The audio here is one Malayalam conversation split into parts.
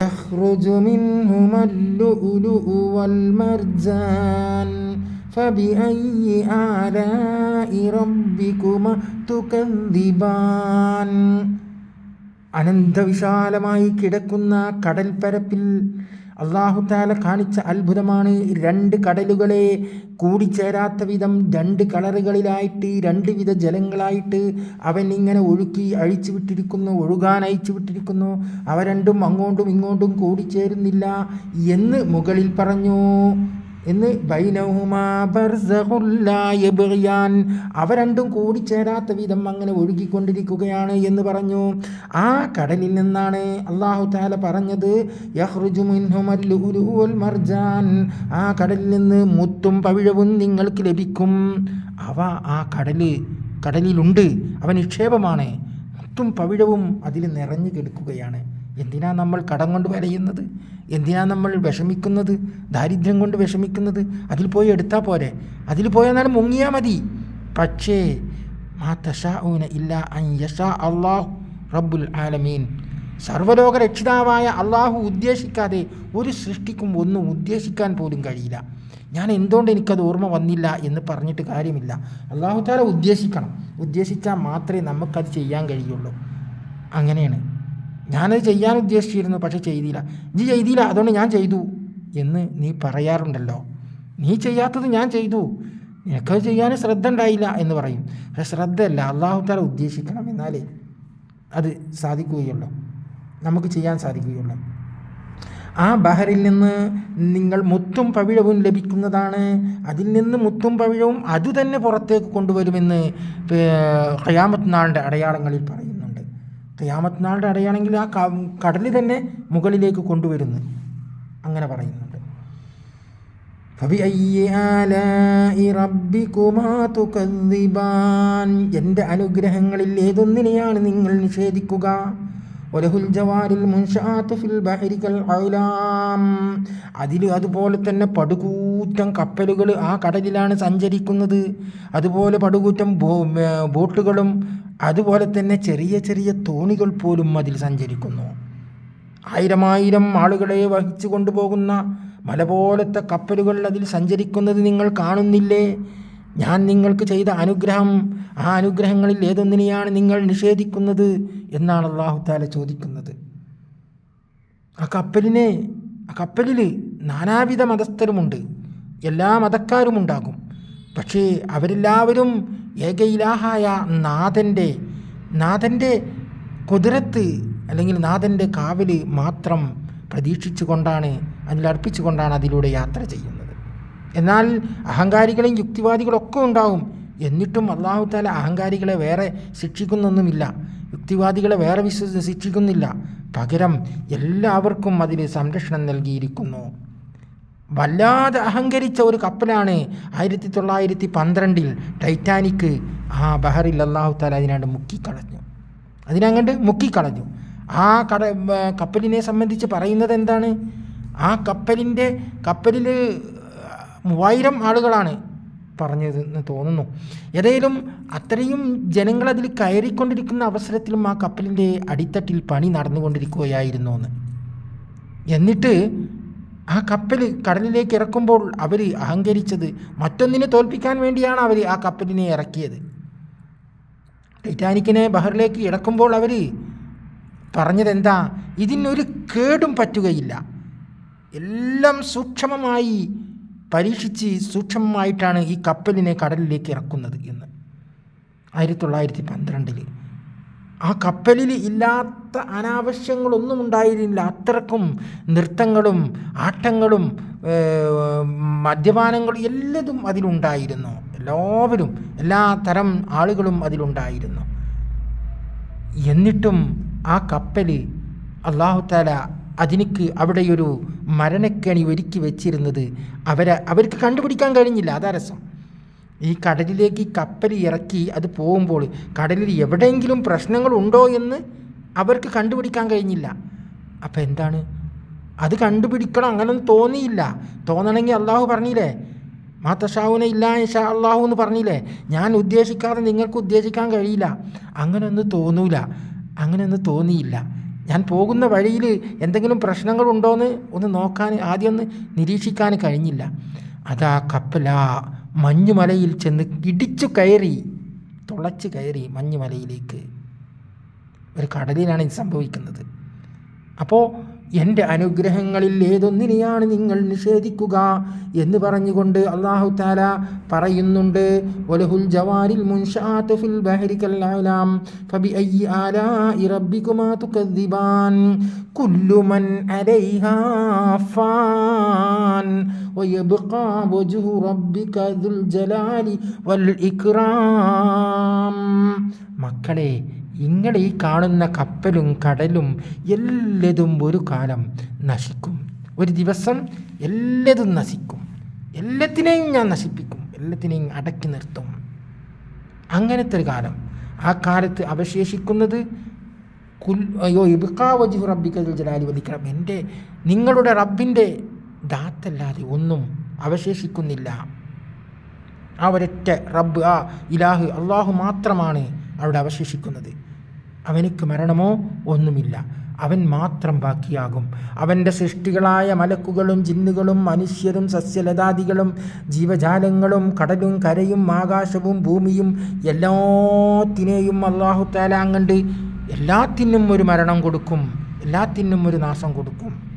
يخرج منهما اللؤلؤ والمرجان فبأي آلاء ربكما تكذبان അനന്തവിശാലമായി കിടക്കുന്ന കടൽപ്പരപ്പിൽ അള്ളാഹുത്താല കാണിച്ച അത്ഭുതമാണ് രണ്ട് കടലുകളെ കൂടിച്ചേരാത്ത വിധം രണ്ട് കളറുകളിലായിട്ട് രണ്ട് വിധ ജലങ്ങളായിട്ട് അവൻ ഇങ്ങനെ ഒഴുക്കി അഴിച്ചു വിട്ടിരിക്കുന്നു ഒഴുകാൻ അയച്ചു വിട്ടിരിക്കുന്നു. അവ രണ്ടും അങ്ങോട്ടും ഇങ്ങോട്ടും കൂടിച്ചേരുന്നില്ല എന്ന് മുകളിൽ പറഞ്ഞു. എന്ന് ബൈനഹുമാ ബർസഖുല്ലാ യബ്ഗിയാൻ. അവ രണ്ടും കൂടിച്ചേരാത്ത വിധം അങ്ങനെ ഒഴുകിക്കൊണ്ടിരിക്കുകയാണ് എന്ന് പറഞ്ഞു. ആ കടലിൽ നിന്നാണ് അള്ളാഹു താല പറഞ്ഞത് മർജാൻ. ആ കടലിൽ നിന്ന് മുത്തും പവിഴവും നിങ്ങൾക്ക് ലഭിക്കും. അവ ആ കടൽ കടലിലുണ്ട്. അവ നിക്ഷേപമാണ്. മുത്തും പവിഴവും അതിൽ നിറഞ്ഞു കിടക്കുകയാണ്. എന്തിനാ നമ്മൾ കടം കൊണ്ട് വരയുന്നത്? എന്തിനാ നമ്മൾ വിഷമിക്കുന്നത്? ദാരിദ്ര്യം കൊണ്ട് വിഷമിക്കുന്നത്? അതിൽ പോയി എടുത്താൽ പോരെ. അതിൽ പോയെന്നാൽ മുങ്ങിയാൽ മതി. പക്ഷേ മാ തഷാഊന ഇല്ല അൻ അള്ളാഹു റബ്ബുൽ ആലമീൻ. സർവലോക രക്ഷിതാവായ അള്ളാഹു ഉദ്ദേശിക്കാതെ ഒരു സൃഷ്ടിക്കും ഒന്നും ഉദ്ദേശിക്കാൻ പോലും കഴിയില്ല. ഞാൻ എന്തുകൊണ്ട് എനിക്കത് ഓർമ്മ വന്നില്ല എന്ന് പറഞ്ഞിട്ട് കാര്യമില്ല. അള്ളാഹു താല ഉദ്ദേശിക്കണം. ഉദ്ദേശിച്ചാൽ മാത്രമേ നമുക്കത് ചെയ്യാൻ കഴിയുള്ളൂ. അങ്ങനെയാണ്. ഞാനത് ചെയ്യാൻ ഉദ്ദേശിച്ചിരുന്നു പക്ഷെ ചെയ്തില്ല. നീ ചെയ്തില്ല അതുകൊണ്ട് ഞാൻ ചെയ്തു എന്ന് നീ പറയാറുണ്ടല്ലോ. നീ ചെയ്യാത്തത് ഞാൻ ചെയ്തു. നിനക്കത് ചെയ്യാൻ ശ്രദ്ധ ഉണ്ടായില്ല എന്ന് പറയും. പക്ഷെ ശ്രദ്ധയല്ല അള്ളാഹു താല ഉദ്ദേശിക്കണം എന്നാലേ അത് സാധിക്കുകയുള്ളൂ. നമുക്ക് ചെയ്യാൻ സാധിക്കുകയുള്ളൂ. ആ ബഹറിൽ നിന്ന് നിങ്ങൾ മുത്തും പവിഴവും ലഭിക്കുന്നതാണ്. അതിൽ നിന്ന് മുത്തും പവിഴവും അതുതന്നെ പുറത്തേക്ക് കൊണ്ടുവരുമെന്ന് ഖയാമത്ത് നാളിന്റെ അടയാളങ്ങളിൽ പറയുന്നുണ്ട് ഖയാമത്ത് നാളിന്റെ അടയാളങ്ങളിൽ ആ കടൽ തന്നെ മുകളിലേക്ക് കൊണ്ടുവരുന്നു. അങ്ങനെ പറയുന്നുണ്ട്. എന്റെ അനുഗ്രഹങ്ങളിൽ ഏതൊന്നിനെയാണ് നിങ്ങൾ നിഷേധിക്കുക? ഔലാം. അതിൽ അതുപോലെ തന്നെ പടുകൂറ്റം കപ്പലുകൾ ആ കടലിലാണ് സഞ്ചരിക്കുന്നത്. അതുപോലെ പടുകൂറ്റം ബോട്ടുകളും അതുപോലെ തന്നെ ചെറിയ ചെറിയ തോണികൾ പോലും അതിൽ സഞ്ചരിക്കുന്നു. ആയിരമായിരം ആളുകളെ വഹിച്ചു കൊണ്ടുപോകുന്ന മല പോലത്തെ കപ്പലുകൾ അതിൽ സഞ്ചരിക്കുന്നത് നിങ്ങൾ കാണുന്നില്ലേ? ഞാൻ നിങ്ങൾക്ക് ചെയ്ത അനുഗ്രഹം ആ അനുഗ്രഹങ്ങളിൽ ഏതൊന്നിനെയാണ് നിങ്ങൾ നിഷേധിക്കുന്നത് എന്നാണ് അള്ളാഹു താല ചോദിക്കുന്നത്. ആ കപ്പലിനെ ആ കപ്പലിൽ നാനാവിധ മതസ്ഥരുമുണ്ട് എല്ലാ മതക്കാരുമുണ്ടാകും. പക്ഷേ അവരെല്ലാവരും ഏകയിലാഹായ നാഥന്റെ നാഥന്റെ കുതിരത്ത് അല്ലെങ്കിൽ നാഥന്റെ കാവൽ മാത്രം പ്രതീക്ഷിച്ചുകൊണ്ടാണ് അതിലർപ്പിച്ചുകൊണ്ടാണ് അതിലൂടെ യാത്ര ചെയ്യുന്നത്. എന്നാൽ അഹങ്കാരികളും യുക്തിവാദികളൊക്കെ ഉണ്ടാവും. എന്നിട്ടും അള്ളാഹു താല അഹങ്കാരികളെ വേറെ ശിക്ഷിക്കുന്നൊന്നുമില്ല. യുക്തിവാദികളെ വേറെ വിശ്വ ശിക്ഷിക്കുന്നില്ല. പകരം എല്ലാവർക്കും അതിൽ സംരക്ഷണം നൽകിയിരിക്കുന്നു. വല്ലാതെ അഹങ്കരിച്ച ഒരു കപ്പലാണ് ആയിരത്തി തൊള്ളായിരത്തി പന്ത്രണ്ടിൽ ടൈറ്റാനിക് ആ ബഹറിൽ അള്ളാഹു താല അതിനാണ്ട് മുക്കിക്കളഞ്ഞു. അതിനങ്ങണ്ട് മുക്കിക്കളഞ്ഞു. ആ കട കപ്പലിനെ സംബന്ധിച്ച് പറയുന്നത് എന്താണ്? ആ കപ്പലിന്റെ കപ്പലിൽ മൂവായിരം ആളുകളാണ് പറഞ്ഞതെന്ന് തോന്നുന്നു. ഏതായാലും അത്രയും ജനങ്ങൾ അതിൽ കയറിക്കൊണ്ടിരിക്കുന്ന അവസരത്തിലും ആ കപ്പലിന്റെ അടിത്തട്ടിൽ പണി നടന്നുകൊണ്ടിരിക്കുകയായിരുന്നു എന്ന് എന്നിട്ട് ആ കപ്പൽ കടലിലേക്ക് ഇറക്കുമ്പോൾ അവർ അഹങ്കരിച്ചത് മറ്റൊന്നിനെ തോൽപ്പിക്കാൻ വേണ്ടിയാണ് അവർ ആ കപ്പലിനെ ഇറക്കിയത്. ടൈറ്റാനിക്കിനെ ബഹറിലേക്ക് ഇറക്കുമ്പോൾ അവർ പറഞ്ഞതെന്താ? ഇതിനൊരു കേടും പറ്റുകയില്ല. എല്ലാം സൂക്ഷ്മമായി പരീക്ഷിച്ച് സൂക്ഷ്മമായിട്ടാണ് ഈ കപ്പലിനെ കടലിലേക്ക് ഇറക്കുന്നത് എന്ന്. ആയിരത്തി തൊള്ളായിരത്തി പന്ത്രണ്ടിൽ ആ കപ്പലിൽ ഇല്ലാത്ത അനാവശ്യങ്ങളൊന്നും ഉണ്ടായിരുന്നില്ല. അത്രക്കും നൃത്തങ്ങളും ആട്ടങ്ങളും മദ്യപാനങ്ങളും എല്ലതും അതിലുണ്ടായിരുന്നു. എല്ലാവരും എല്ലാ തരം ആളുകളും അതിലുണ്ടായിരുന്നു. എന്നിട്ടും ആ കപ്പൽ അള്ളാഹുത്താല അതിനിക്ക് അവിടെയൊരു മരണക്കണി ഒരുക്കി വെച്ചിരുന്നത് അവരെ അവർക്ക് കണ്ടുപിടിക്കാൻ കഴിഞ്ഞില്ല. അതാ രസം. ഈ കടലിലേക്ക് കപ്പൽ ഇറക്കി അത് പോകുമ്പോൾ കടലിൽ എവിടെയെങ്കിലും പ്രശ്നങ്ങളുണ്ടോ എന്ന് അവർക്ക് കണ്ടുപിടിക്കാൻ കഴിഞ്ഞില്ല. അപ്പം എന്താണ്? അത് കണ്ടുപിടിക്കണം അങ്ങനൊന്നും തോന്നിയില്ല. തോന്നണമെങ്കിൽ അള്ളാഹു പറഞ്ഞില്ലേ? മാത്തഷാവുന ഇല്ല ഇഷാ അള്ളാഹു എന്ന് പറഞ്ഞില്ലേ? ഞാൻ ഉദ്ദേശിക്കാതെ നിങ്ങൾക്ക് ഉദ്ദേശിക്കാൻ കഴിയില്ല. അങ്ങനെയൊന്നും തോന്നൂല. അങ്ങനെയൊന്നും തോന്നിയില്ല. ഞാൻ പോകുന്ന വഴിയിൽ എന്തെങ്കിലും പ്രശ്നങ്ങളുണ്ടോയെന്ന് ഒന്ന് നോക്കാൻ ആദ്യം ഒന്ന് നിരീക്ഷിക്കാൻ കഴിഞ്ഞില്ല. അതാ കപ്പല മഞ്ഞുമലയിൽ ചെന്ന് ഇടിച്ചു കയറി തുളച്ച് കയറി മഞ്ഞുമലയിലേക്ക്. ഒരു കടലിലാണ് ഇത് സംഭവിക്കുന്നത്. അപ്പോൾ എൻ്റെ അനുഗ്രഹങ്ങളിൽ ഏതൊന്നിനെയാണ് നിങ്ങൾ നിഷേധിക്കുക എന്ന് പറഞ്ഞുകൊണ്ട് അള്ളാഹു താല പറയുന്നുണ്ട് ഒലഹുൽ ജവാരിൽ മുൻഷാത്ത് ഫിൽ ബഹരി കല്ലാം ഫബി അയ്യി ആലാഇ റബ്ബികുമാ തുകദ്ദിബാൻ കുല്ലു മൻ അലൈഹാ ഫാൻ ويبقى وجه ربك ذو الجلال والإكرام മക്കളെ നിങ്ങൾ ഈ കാണുന്ന കപ്പലും കടലും എല്ലതും ഒരു കാലം നശിക്കും. ഒരു ദിവസം എല്ലതും നശിക്കും. എല്ലാത്തിനെയും ഞാൻ നശിപ്പിക്കും. എല്ലാത്തിനെയും അടക്കി നിർത്തും. അങ്ങനത്തെ ഒരു കാലം. ആ കാലത്ത് അവശേഷിക്കുന്നത് കുൽ അയ്യോ ഇബുക്കാവജി റബ്ബിക്കൽ ജലാലി വലിക്കണം എന്റെ നിങ്ങളുടെ റബ്ബിന്റെ ദാത്തല്ലാതെ ഒന്നും അവശേഷിക്കുന്നില്ല. ആ ഒരൊറ്റ റബ്ബ് ആ ഇലാഹ് അള്ളാഹു മാത്രമാണ് അവിടെ അവശേഷിക്കുന്നത്. അവനിക്ക് മരണമോ ഒന്നുമില്ല. അവൻ മാത്രം ബാക്കിയാകും. അവന്റെ സൃഷ്ടികളായ മലക്കുകളും ജിന്നുകളും മനുഷ്യരും സസ്യലതാദികളും ജീവജാലങ്ങളും കടലും കരയും ആകാശവും ഭൂമിയും എല്ലാത്തിനെയും അള്ളാഹു താലാങ്ങണ്ട് എല്ലാത്തിനും ഒരു മരണം കൊടുക്കും. എല്ലാത്തിനും ഒരു നാശം കൊടുക്കും.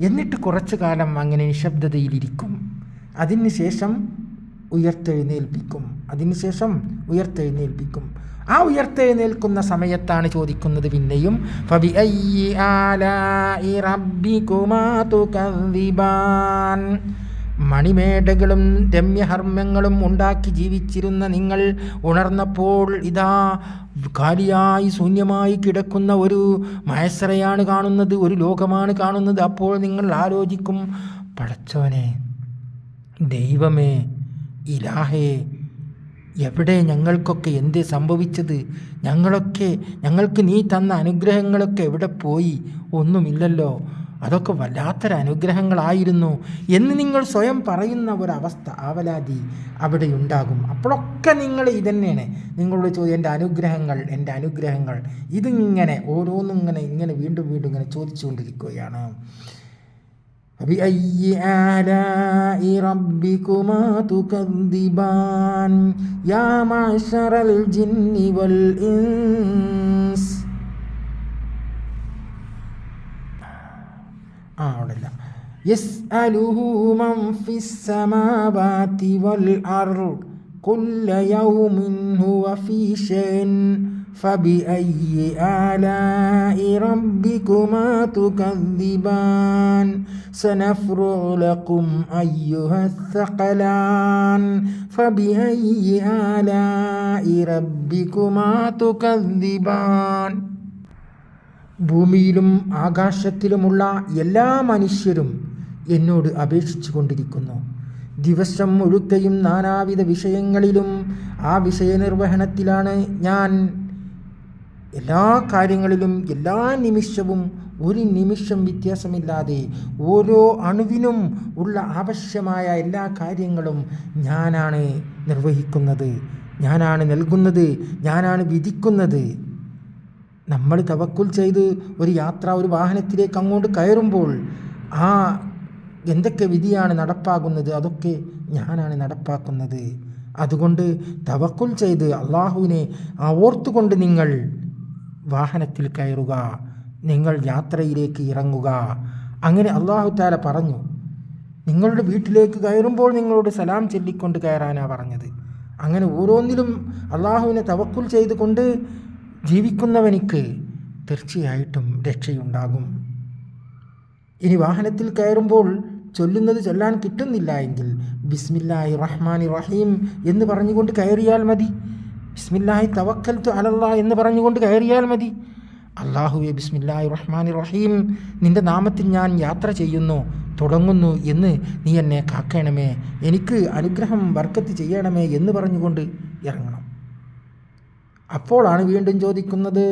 എന്നിട്ട് കുറച്ചു കാലം അങ്ങനെ നിശബ്ദതയിലിരിക്കും. അതിനുശേഷം ഉയർത്തെഴുന്നേൽപ്പിക്കും. അതിനുശേഷം ഉയർത്തെഴുന്നേൽപ്പിക്കും. ആ ഉയർത്തെഴുന്നേൽക്കുന്ന സമയത്താണ് ചോദിക്കുന്നത് പിന്നെയും ഫബി മണിമേടകളും രമ്യഹർമ്മങ്ങളും ഉണ്ടാക്കി ജീവിച്ചിരുന്ന നിങ്ങൾ ഉണർന്നപ്പോൾ ഇതാ കാലിയായി ശൂന്യമായി കിടക്കുന്ന ഒരു മയസ്സറയാണ് കാണുന്നത് ഒരു ലോകമാണ് കാണുന്നത്. അപ്പോൾ നിങ്ങൾ ആലോചിക്കും പടച്ചവനെ ദൈവമേ ഇലാഹേ എവിടെ ഞങ്ങൾക്കൊക്കെ എന്ത് സംഭവിച്ചത്? ഞങ്ങളൊക്കെ ഞങ്ങൾക്ക് നീ തന്ന അനുഗ്രഹങ്ങളൊക്കെ എവിടെ പോയി? ഒന്നുമില്ലല്ലോ. അതൊക്കെ വല്ലാത്തൊരു അനുഗ്രഹങ്ങളായിരുന്നു എന്ന് നിങ്ങൾ സ്വയം പറയുന്ന ഒരവസ്ഥ ആവലാതി അവിടെ ഉണ്ടാകും. അപ്പോഴൊക്കെ നിങ്ങൾ ഇതന്നെയാണ്. നിങ്ങളോട് ചോദ്യം എന്റെ അനുഗ്രഹങ്ങൾ എന്റെ അനുഗ്രഹങ്ങൾ. ഇതിങ്ങനെ ഓരോന്നും ഇങ്ങനെ ഇങ്ങനെ വീണ്ടും വീണ്ടും ഇങ്ങനെ ചോദിച്ചുകൊണ്ടിരിക്കുകയാണ്. فبأي آلاء ربكما تكذبان يا معشر الجن والإنس أعود يسأله من في السماوات والأرض كل يوم هو في شأن فبأي آلاء ربكما تكذبان سنفرغ لكم أيها الثقلان فبأي آلاء ربكما تكذبان ഭൂമിയിലും ആകാശത്തിലുമുള്ള എല്ലാ മനുഷ്യരും എന്നോട് അപേക്ഷിച്ചു കൊണ്ടിരിക്കുന്നു ദിവസം മുഴുക്കയും നാനാവിധ വിഷയങ്ങളിലും ആ വിഷയനിർവഹണത്തിലാണ് ഞാൻ എല്ലാ കാര്യങ്ങളിലും എല്ലാ നിമിഷവും ഒരു നിമിഷം വ്യത്യാസമില്ലാതെ ഓരോ അണുവിനും ഉള്ള ആവശ്യമായ എല്ലാ കാര്യങ്ങളും ഞാനാണ് നിർവഹിക്കുന്നത്. ഞാനാണ് നൽകുന്നത്. ഞാനാണ് വിധിക്കുന്നത്. നമ്മൾ തവക്കുൽ ചെയ്ത് ഒരു യാത്ര ഒരു വാഹനത്തിലേക്ക് അങ്ങോട്ട് കയറുമ്പോൾ ആ എന്തൊക്കെ വിധിയാണ് നടപ്പാകുന്നത് അതൊക്കെ ഞാനാണ് നടപ്പാക്കുന്നത്. അതുകൊണ്ട് തവക്കുൽ ചെയ്ത് അള്ളാഹുവിനെ ഓർത്തുകൊണ്ട് നിങ്ങൾ വാഹനത്തിൽ കയറുക നിങ്ങൾ യാത്രയിലേക്ക് ഇറങ്ങുക. അങ്ങനെ അള്ളാഹു താല പറഞ്ഞു നിങ്ങളുടെ വീട്ടിലേക്ക് കയറുമ്പോൾ നിങ്ങളോട് സലാം ചൊല്ലിക്കൊണ്ട് കയറാനാണ് പറഞ്ഞത്. അങ്ങനെ ഓരോന്നിലും അള്ളാഹുവിനെ തവക്കുൽ ചെയ്തുകൊണ്ട് ജീവിക്കുന്നവനിക്ക് തീർച്ചയായിട്ടും രക്ഷയുണ്ടാകും. ഇനി വാഹനത്തിൽ കയറുമ്പോൾ ചൊല്ലുന്നത് ചൊല്ലാൻ കിട്ടുന്നില്ല എങ്കിൽ ബിസ്മില്ലാഹി റഹ്മാൻ റഹീം എന്ന് പറഞ്ഞുകൊണ്ട് കയറിയാൽ മതി. ബിസ്മില്ലാഹി തവക്കൽ തു അലല്ലാ എന്ന് പറഞ്ഞുകൊണ്ട് കയറിയാൽ മതി. അള്ളാഹുവെ ബിസ്മില്ലാഹി റഹ്മാൻ റഹീം നിന്റെ നാമത്തിൽ ഞാൻ യാത്ര ചെയ്യുന്നു തുടങ്ങുന്നു എന്ന് നീ എന്നെ കാക്കണമേ. എനിക്ക് അനുഗ്രഹം വർക്കത്ത് ചെയ്യണമേ എന്ന് പറഞ്ഞുകൊണ്ട് ഇറങ്ങണം. അപ്പോഴാണ് വീണ്ടും ചോദിക്കുന്നത്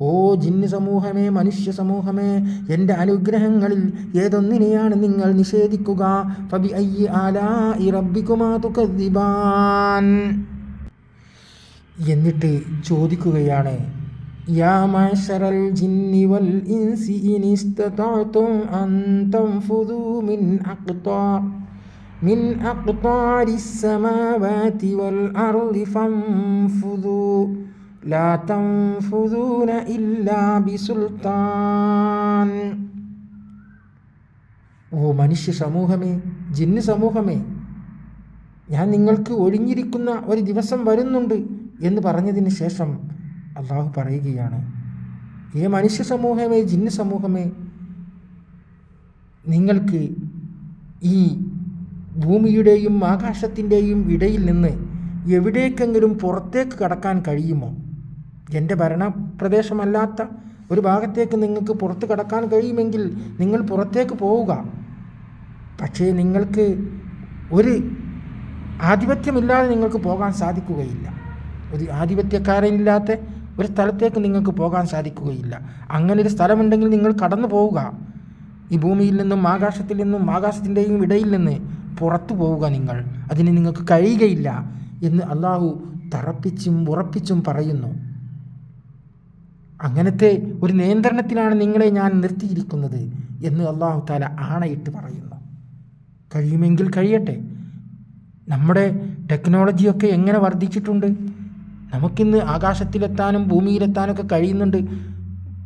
ഓ ജിന്ന് സമൂഹമേ മനുഷ്യ സമൂഹമേ എന്റെ അനുഗ്രഹങ്ങളിൽ ഏതൊന്നിനെയാണ് നിങ്ങൾ നിഷേധിക്കുക? ഫബി അയ്യി ആലാ തുകദ്ദിബാൻ എന്നിട്ട് ചോദിക്കുകയാണ് യാ ജിന്നി വൽ ഇൻസി മിൻ അഖ്താ മിൻ അഖ്താരിസ് വൽ ലാ ഇല്ലാ ബിസുൽത്താൻ. ഓ മനുഷ്യ സമൂഹമേ ജിന്ന് സമൂഹമേ ഞാൻ നിങ്ങൾക്ക് ഒഴിഞ്ഞിരിക്കുന്ന ഒരു ദിവസം വരുന്നുണ്ട്. എന്ന് പറഞ്ഞതിന് ശേഷം അള്ളാഹു പറയുകയാണ് ഏ മനുഷ്യ സമൂഹമേ ജിന്ന സമൂഹമേ നിങ്ങൾക്ക് ഈ ഭൂമിയുടെയും ആകാശത്തിന്റെയും ഇടയിൽ നിന്ന് എവിടേക്കെങ്കിലും പുറത്തേക്ക് കടക്കാൻ കഴിയുമോ? എന്റെ ഭരണപ്രദേശമല്ലാത്ത ഒരു ഭാഗത്തേക്ക് നിങ്ങൾക്ക് പുറത്ത് കടക്കാൻ കഴിയുമെങ്കിൽ നിങ്ങൾ പുറത്തേക്ക് പോവുക. പക്ഷേ നിങ്ങൾക്ക് ഒരു ആധിപത്യമില്ലാതെ നിങ്ങൾക്ക് പോകാൻ സാധിക്കുകയില്ല. ഒരു ആധിപത്യക്കാരനില്ലാത്ത ഒരു സ്ഥലത്തേക്ക് നിങ്ങൾക്ക് പോകാൻ സാധിക്കുകയില്ല. അങ്ങനെ ഒരു സ്ഥലമുണ്ടെങ്കിൽ നിങ്ങൾ കടന്നു പോവുക. ഈ ഭൂമിയിൽ നിന്നും ആകാശത്തിൽ നിന്നും ആകാശത്തിന്റെയും ഇടയിൽ നിന്ന് പുറത്തു പോവുക നിങ്ങൾ. അതിന് നിങ്ങൾക്ക് കഴിയുകയില്ല എന്ന് അള്ളാഹു തറപ്പിച്ചും ഉറപ്പിച്ചും പറയുന്നു. അങ്ങനത്തെ ഒരു നിയന്ത്രണത്തിലാണ് നിങ്ങളെ ഞാൻ നിർത്തിയിരിക്കുന്നത് എന്ന് അള്ളാഹു താല ആണയിട്ട് പറയുന്നു. കഴിയുമെങ്കിൽ കഴിയട്ടെ. നമ്മുടെ ടെക്നോളജിയൊക്കെ എങ്ങനെ വർദ്ധിച്ചിട്ടുണ്ട്? നമുക്കിന്ന് ആകാശത്തിലെത്താനും ഭൂമിയിലെത്താനൊക്കെ കഴിയുന്നുണ്ട്.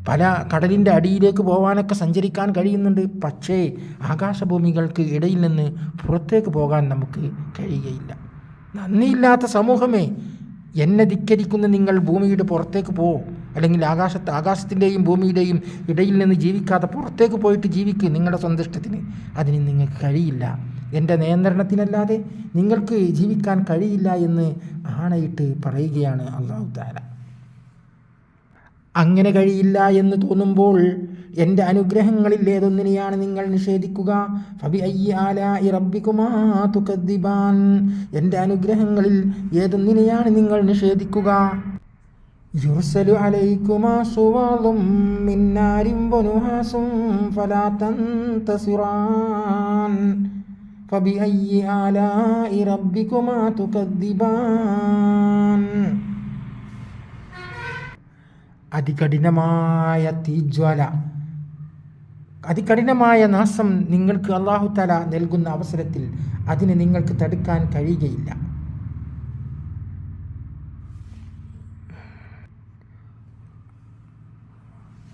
പല കടലിന്റെ അടിയിലേക്ക് പോകാനൊക്കെ സഞ്ചരിക്കാൻ കഴിയുന്നുണ്ട്. പക്ഷേ ആകാശഭൂമികൾക്ക് ഇടയിൽ നിന്ന് പുറത്തേക്ക് പോകാൻ നമുക്ക് കഴിയുകയില്ല. നന്ദിയില്ലാത്ത സമൂഹമേ എന്നെ ധിക്കരിക്കുന്ന നിങ്ങൾ ഭൂമിയുടെ പുറത്തേക്ക് പോ. അല്ലെങ്കിൽ ആകാശത്ത് ആകാശത്തിന്റെയും ഭൂമിയുടെയും ഇടയിൽ നിന്ന് ജീവിക്കാതെ പുറത്തേക്ക് പോയിട്ട് ജീവിക്കുക നിങ്ങളുടെ സ്വന്തം അതിന് നിങ്ങൾക്ക് കഴിയില്ല. എന്റെ നിയന്ത്രണത്തിനല്ലാതെ നിങ്ങൾക്ക് ജീവിക്കാൻ കഴിയില്ല എന്ന് ആണയിട്ട് പറയുകയാണ് അള്ളാഹു താല അങ്ങനെ കഴിയില്ല എന്ന് തോന്നുമ്പോൾ എന്റെ അനുഗ്രഹങ്ങളിൽ ഏതൊന്നിനെയാണ് നിങ്ങൾ നിഷേധിക്കുക? ഫബി എന്റെ അനുഗ്രഹങ്ങളിൽ ഏതൊന്നിനെയാണ് നിങ്ങൾ നിഷേധിക്കുക? യുർസലു അലൈക്കുമാ സുവാളും മിന്നാരിം ഫലാ തന്തസിറാൻ فبأي آلاء ربكما تكذبان അതികഠിനമായ തീജ്വാല അതികഠിനമായ നാശം നിങ്ങൾക്ക് അള്ളാഹു തല നൽകുന്ന അവസരത്തിൽ അതിനെ നിങ്ങൾക്ക് തടുക്കാൻ കഴിയുകയില്ല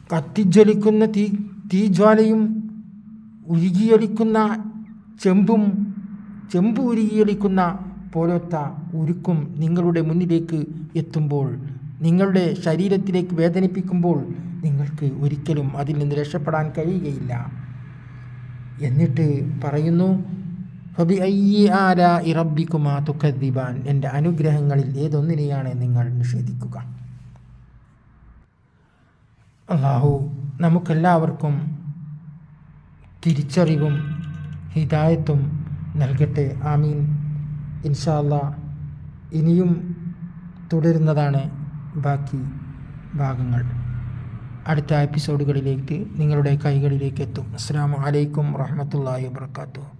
കത്തിജ്വലിക്കുന്ന തീ തീജ്വാലയും ഉരുകിയൊലിക്കുന്ന ചെമ്പും ചെമ്പ് ഉരുകിയൊലിക്കുന്ന പോലത്തെ ഉരുക്കും നിങ്ങളുടെ മുന്നിലേക്ക് എത്തുമ്പോൾ നിങ്ങളുടെ ശരീരത്തിലേക്ക് വേദനിപ്പിക്കുമ്പോൾ നിങ്ങൾക്ക് ഒരിക്കലും അതിൽ നിന്ന് രക്ഷപ്പെടാൻ കഴിയുകയില്ല. എന്നിട്ട് പറയുന്നു ഫബി അയ്യി ആല ഇറബിക്കുമാ തുക്കദ്ദിബാൻ. എന്റെ അനുഗ്രഹങ്ങളിൽ ഏതൊന്നിനെയാണ് നിങ്ങൾ നിഷേധിക്കുക? അള്ളാഹു നമുക്കെല്ലാവർക്കും തിരിച്ചറിവും ഹിദായത്തും നൽകട്ടെ. ആമീൻ. ഇൻഷാല്ല ഇനിയും തുടരുന്നതാണ് ബാക്കി ഭാഗങ്ങൾ. അടുത്ത എപ്പിസോഡുകളിലേക്ക് നിങ്ങളുടെ കൈകളിലേക്ക് എത്തും. അസ്സാം വലൈക്കും വാഹമത്തല്ലാ വാത്തു